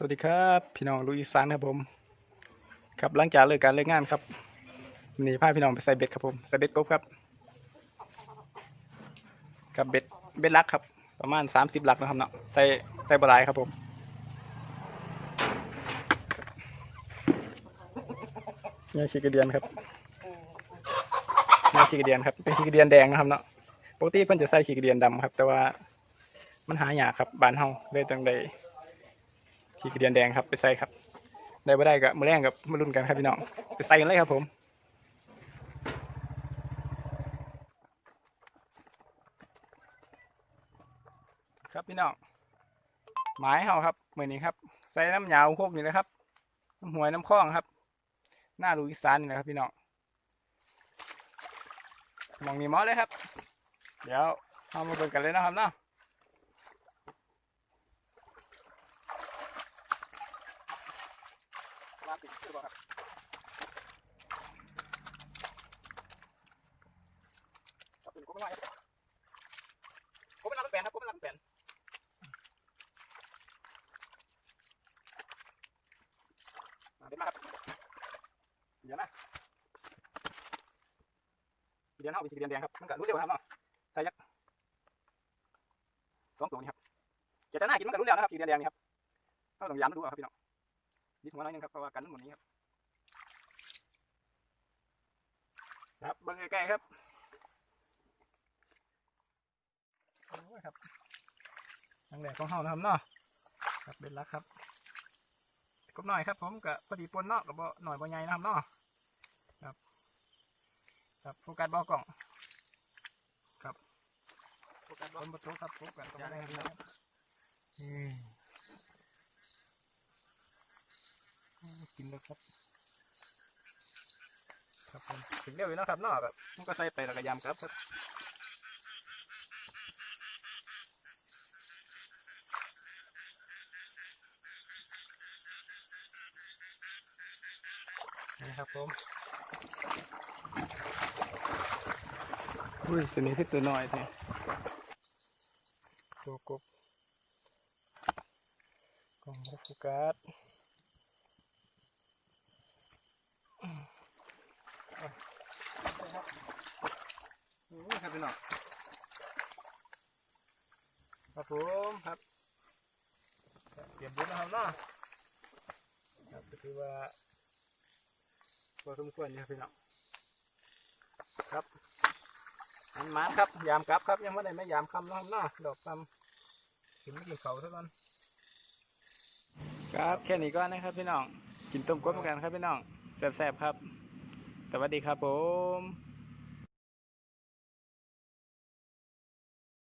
สวัสดีครับ พี่น้องลูกอีสานครับผม ครับหลังจากเลิกการเลิกงานครับวันนี้พาพี่น้องไปใส่เบ็ดครับผมใส่เบ็ดกบครับกับเบ็ดเบ็ดลักครับ ประมาณ30ลักนะครับเนาะใส่ใส่บลายครับผมนี่ขี้กระเดียนครับนี่ขี้กระเดียนครับเป็นขี้กระเดียนแดงนะครับเนาะปกติเพิ่นจะใส่ขี้กระเดียนดำครับ แต่ว่ามันหายากครับบานเฮาเลยต้องได ขี้กระเดียนแดงครับไปใส่ครับ ได้บ่ได้ก็มือแรงกับมาลุ้นกันครับพี่น้องไปใส่กันเลยครับผมครับพี่น้องหมายเฮาครับเหมือนนี้ครับ ใส่น้ำยาวพวกนี้นะครับน้ำหวยน้ำคลองครับ หน้าลูอีสานนี่นะครับพี่น้องมองนี่หมอเลยครับ เดี๋ยวเอามาเบิ่งกันเลยนะครับเนาะ ว่าปิดหรือเปล่ครับครับเป็นกบไม่ไหวครับกบเป็นลำแปนครับกบเป็นลำแปลนมาเด็ดมาครับเดี๋ยวนะเดี๋ยวนะเอาไปทีเดียนแดงครับมันก็รู้เร็วครับเนาะใส่ยักษ์สองตัวนี้ครับจะจะหน่ากินมันก็รู้เร็วนะครับทีเดียนแดงนี่ครับเราต้องย้ำดูครับพี่น้อง ดิดหัวหน้อยนึงครับเพราะว่ากันหมดนี้ครับครับเบิ่งใกล้ๆครับโอ้ยครับทางแรกของเฮานะครับเนาะครับเป็นลักครับกบหน่อยครับ ผมกับพอดีปนเนาะกับบ่หน่อยบ่ใหญ่นะครับเนาะครับ ครับโฟกัสบ่กล้อง ครับโฟกัสบ่ประตูครับโฟกัสตรงนี้ครับอืม กินแล้วครับ ครับผมถึงเร็วอยู่เนาะครับเนาะแบบมันก็ใส่ไปแล้วก็ยำครับครับนี่ครับผมอุ้ยตัวนี้คือตัวน้อยนี่ตัวกบกล่องโฟกัส นี่ ครับพี่น้องครับผมครับเตรียมบุญนะครับเนาะครับก็คือว่าพอสมควรนี่ครับพี่น้องครับอันมาครับยามกลับครับยังไม่ได้ไม่ยามคำนะครับเนาะดอกคำถึงไม่กินเขาเท่านั้นครับแค่นี้ก็นะครับพี่น้องกินต้มกบเหมือนกันครับพี่น้องแซ่บๆครับ สวัสดีครับผม